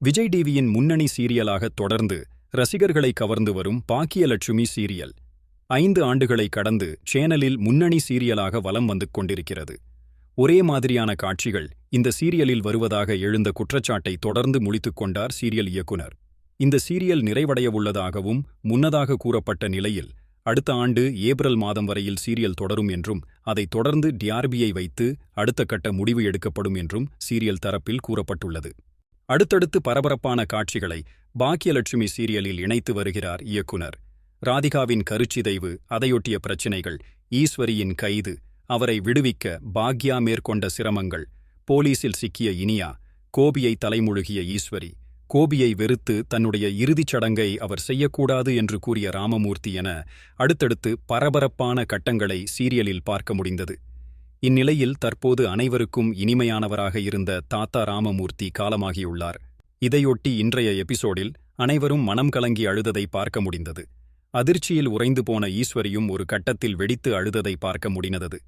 விஜய் டிவியின் முன்னணி சீரியலாக தொடர்ந்து ரசிகர்களை கவர்ந்து வரும் பாக்கியலட்சுமி சீரியல். ஐந்து ஆண்டுகளை கடந்து சேனலில் முன்னணி சீரியலாக வலம் வந்து கொண்டிருக்கிறது. ஒரே மாதிரியான காட்சிகள் இந்த சீரியலில் வருவதாக எழுந்த குற்றச்சாட்டை தொடர்ந்து முழித்துக் கொண்டார் சீரியல் இயக்குனர். இந்த சீரியல் நிறைவடையவுள்ளதாகவும் முன்னதாக கூறப்பட்ட நிலையில் அடுத்த ஆண்டு ஏப்ரல் மாதம் வரையில் சீரியல் தொடரும் என்றும் அதைத் தொடர்ந்து டிஆர்பியை வைத்து அடுத்த கட்ட முடிவு எடுக்கப்படும் என்றும் சீரியல் தரப்பில் கூறப்பட்டுள்ளது. அடுத்தடுத்து பரபரப்பான காட்சிகளை பாக்கியலட்சுமி சீரியலில் இணைத்து வருகிறார் இயக்குனர். ராதிகாவின் கருச்சிதைவு அதையொட்டிய பிரச்சினைகள் ஈஸ்வரியின் கைது அவரை விடுவிக்க பாக்யா மேற்கொண்ட சிரமங்கள் போலீசில் சிக்கிய இனியா கோபியை தலைமுழுகிய ஈஸ்வரி கோபியை வெறுத்து தன்னுடைய இறுதிச் சடங்கை அவர் செய்யக்கூடாது என்று கூறிய ராமமூர்த்தி என அடுத்தடுத்து பரபரப்பான கட்டங்களை சீரியலில் பார்க்க முடிந்தது. இந்நிலையில் தற்போது அனைவருக்கும் இனிமையானவராக இருந்த தாத்தா ராமமூர்த்தி காலமாகியுள்ளார். இதையொட்டி இன்றைய எபிசோடில் அனைவரும் மனம் கலங்கி அழுததை பார்க்க முடிந்தது. அதிர்ச்சியில் உறைந்து போன ஈஸ்வரியும் ஒரு கட்டத்தில் வெடித்து அழுததை பார்க்க முடிந்தது.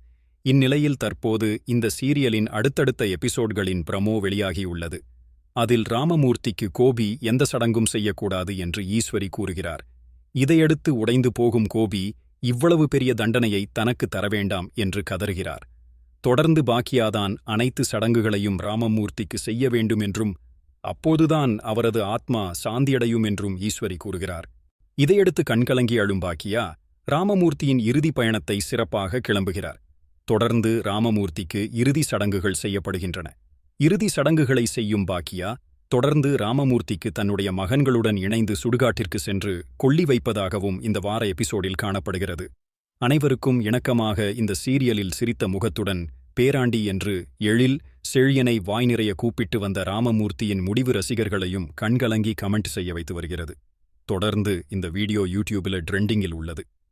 இந்நிலையில் தற்போது இந்த சீரியலின் அடுத்தடுத்த எபிசோட்களின் பிரமோ வெளியாகியுள்ளது. அதில் ராமமூர்த்திக்கு கோபி எந்த சடங்கும் செய்யக்கூடாது என்று ஈஸ்வரி கூறுகிறார். இதையடுத்து உடைந்து போகும் கோபி இவ்வளவு பெரிய தண்டனையை தனக்கு தரவேண்டாம் என்று கதறுகிறார். தொடர்ந்து பாக்கியாதான் அனைத்து சடங்குகளையும் ராமமூர்த்திக்கு செய்ய வேண்டும் என்றும் அப்போதுதான் அவரது ஆத்மா சாந்தியடையும் என்றும் ஈஸ்வரி கூறுகிறார். இதையடுத்து கண்கலங்கி அழும் பாக்கியா ராமமூர்த்தியின் இறுதி பயணத்தை சிறப்பாக கிளம்புகிறார். தொடர்ந்து ராமமூர்த்திக்கு இறுதி சடங்குகள் செய்யப்படுகின்றன. இறுதி சடங்குகளை செய்யும் பாக்கியா தொடர்ந்து ராமமூர்த்திக்கு தன்னுடைய மகன்களுடன் இணைந்து சுடுகாட்டிற்கு சென்று கொள்ளி வைப்பதாகவும் இந்த வார எபிசோடில் காணப்படுகிறது. அனைவருக்கும் இணக்கமாக இந்த சீரியலில் சிரித்த முகத்துடன் பேராண்டி என்று எழில் செழியனை வாய் நிறைய கூப்பிட்டு வந்த ராமமூர்த்தியின் முடிவு ரசிகர்களையும் கண்கலங்கி கமெண்ட் செய்ய வைத்து வருகிறது. தொடர்ந்து இந்த வீடியோ யூடியூபில் ட்ரெண்டிங்கில் உள்ளது.